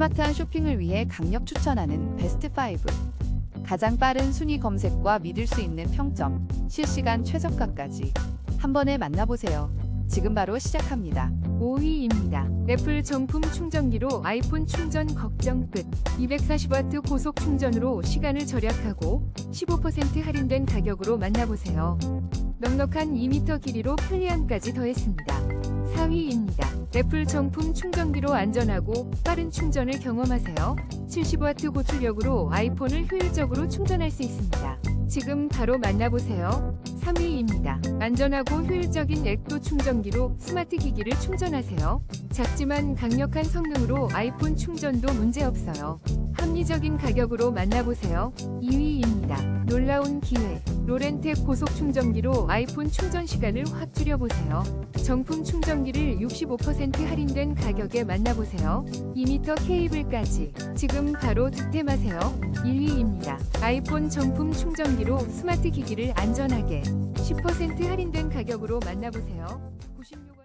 스마트한 쇼핑을 위해 강력 추천하는 베스트 5. 가장 빠른 순위 검색과 믿을 수 있는 평점, 실시간 최저가까지 한 번에 만나보세요. 지금 바로 시작합니다. 5위입니다. 애플 정품 충전기로 아이폰 충전 걱정 끝. 240W 고속 충전으로 시간을 절약하고 15% 할인된 가격으로 만나보세요. 넉넉한 2m 길이로 편리함까지 더했습니다. 4위입니다. 애플 정품 충전기로 안전하고 빠른 충전을 경험하세요. 70W 고출력으로 아이폰을 효율적으로 충전할 수 있습니다. 지금 바로 만나보세요. 3위입니다. 안전하고 효율적인 액도 충전기로 스마트 기기를 충전하세요. 작지만 강력한 성능으로 아이폰 충전도 문제없어요. 합리적인 가격으로 만나보세요. 2위입니다. 놀라운 기회. 로렌텍 고속 충전기로 아이폰 충전 시간을 확 줄여보세요. 정품 충전기를 65% 할인된 가격에 만나보세요. 2m 케이블까지. 지금 바로 득템하세요. 1위입니다. 아이폰 정품 충전기로 스마트 기기를 안전하게 10% 할인된 가격으로 만나보세요. 96원